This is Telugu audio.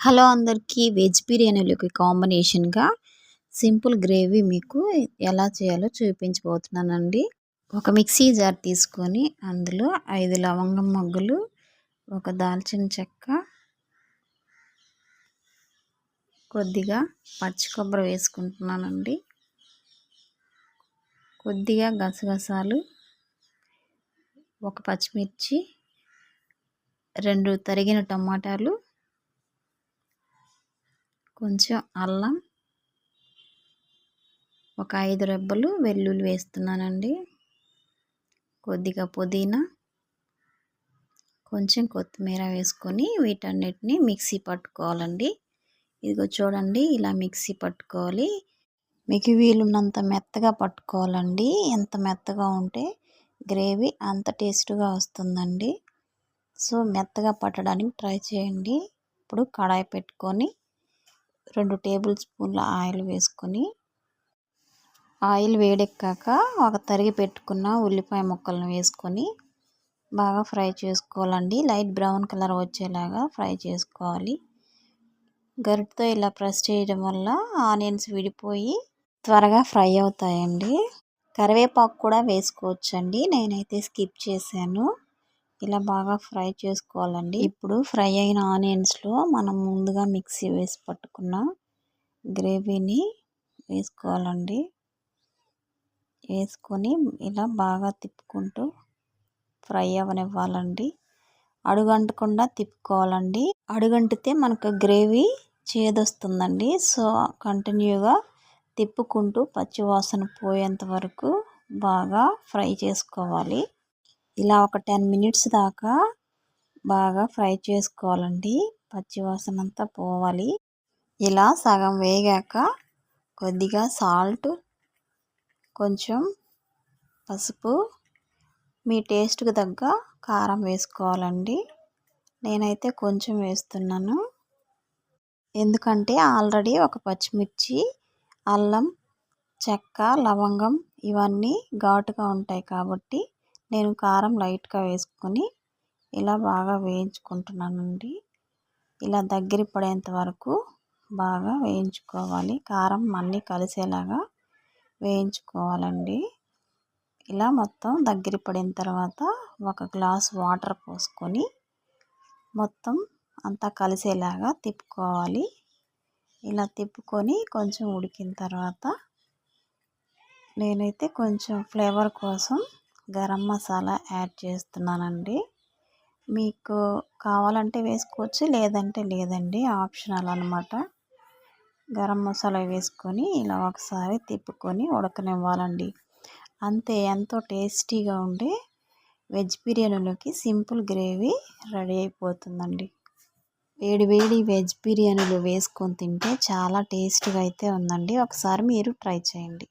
హలో అందరికీ వెజ్ బిర్యానీలోకి కాంబినేషన్గా సింపుల్ గ్రేవీ మీకు ఎలా చేయాలో చూపించబోతున్నానండి. ఒక మిక్సీ జార్ తీసుకొని అందులో ఐదు లవంగం మొగ్గలు ఒక దాల్చిన చెక్క కొద్దిగా పచ్చి కొబ్బరి వేసుకుంటున్నానండి. కొద్దిగా గసగసాలు ఒక పచ్చిమిర్చి రెండు తరిగిన టమాటాలు కొంచెం అల్లం ఒక ఐదు రెబ్బలు వెల్లుల్లి వేస్తున్నానండి. కొద్దిగా పుదీనా కొంచెం కొత్తిమీర వేసుకొని వీటన్నిటిని మిక్సీ పట్టుకోవాలండి. ఇదిగో చూడండి ఇలా మిక్సీ పట్టుకోవాలి. మీకు వీలున్నంత మెత్తగా పట్టుకోవాలండి. ఎంత మెత్తగా ఉంటే గ్రేవీ అంత టేస్ట్గా వస్తుందండి. సో మెత్తగా పట్టడానికి ట్రై చేయండి. ఇప్పుడు కడాయి పెట్టుకొని రెండు టేబుల్ స్పూన్ల ఆయిల్ వేసుకొని ఆయిల్ వేడెక్కాక ఒక తరిగి పెట్టుకున్న ఉల్లిపాయ ముక్కలను వేసుకొని బాగా ఫ్రై చేసుకోవాలండి. లైట్ బ్రౌన్ కలర్ వచ్చేలాగా ఫ్రై చేసుకోవాలి. గరిటతో ఇలా ప్రెస్ చేయడం వల్ల ఆనియన్స్ విడిపోయి త్వరగా ఫ్రై అవుతాయండి. కరివేపాకు కూడా వేసుకోవచ్చండి. నేనైతే స్కిప్ చేశాను. ఇలా బాగా ఫ్రై చేసుకోవాలండి. ఇప్పుడు ఫ్రై అయిన ఆనియన్స్లో మనం ముందుగా మిక్సీ వేసి పట్టుకున్న గ్రేవీని వేసుకోవాలండి. వేసుకొని ఇలా బాగా తిప్పుకుంటూ ఫ్రై అవనివ్వాలండి. అడుగంటకుండా తిప్పుకోవాలండి. అడుగంటితే మనకు గ్రేవీ చేదొస్తుందండి. సో కంటిన్యూగా తిప్పుకుంటూ పచ్చివాసన పోయేంత వరకు బాగా ఫ్రై చేసుకోవాలి. ఇలా ఒక టెన్ మినిట్స్ దాకా బాగా ఫ్రై చేసుకోవాలండి. పచ్చివాసన అంతా పోవాలి. ఇలా సగం వేగాక కొద్దిగా సాల్ట్ కొంచెం పసుపు మీ టేస్ట్కి తగ్గ కారం వేసుకోవాలండి. నేనైతే కొంచెం వేస్తున్నాను. ఎందుకంటే ఆల్రెడీ ఒక పచ్చిమిర్చి అల్లం చెక్క లవంగం ఇవన్నీ ఘాటుగా ఉంటాయి కాబట్టి నేను కారం లైట్గా వేసుకొని ఇలా బాగా వేయించుకుంటున్నానండి. ఇలా దగ్గర పడేంత వరకు బాగా వేయించుకోవాలి. కారం అన్నీ కలిసేలాగా వేయించుకోవాలండి. ఇలా మొత్తం దగ్గర పడిన తర్వాత ఒక గ్లాస్ వాటర్ పోసుకొని మొత్తం అంతా కలిసేలాగా తిప్పుకోవాలి. ఇలా తిప్పుకొని కొంచెం ఉడికిన తర్వాత నేనైతే కొంచెం ఫ్లేవర్ కోసం గరం మసాలా యాడ్ చేస్తున్నానండి. మీకు కావాలంటే వేసుకోవచ్చు లేదంటే లేదండి. ఆప్షనల్ అనమాట గరం మసాలా వేసుకొని ఇలా ఒకసారి తిప్పుకొని ఉడకనివ్వాలండి. అంతే ఎంతో టేస్టీగా ఉండే వెజ్ బిర్యానీలోకి సింపుల్ గ్రేవీ రెడీ అయిపోతుందండి. వేడి వేడి వెజ్ బిర్యానీలు వేసుకొని తింటే చాలా టేస్ట్గా అయితే ఉందండి. ఒకసారి మీరు ట్రై చేయండి.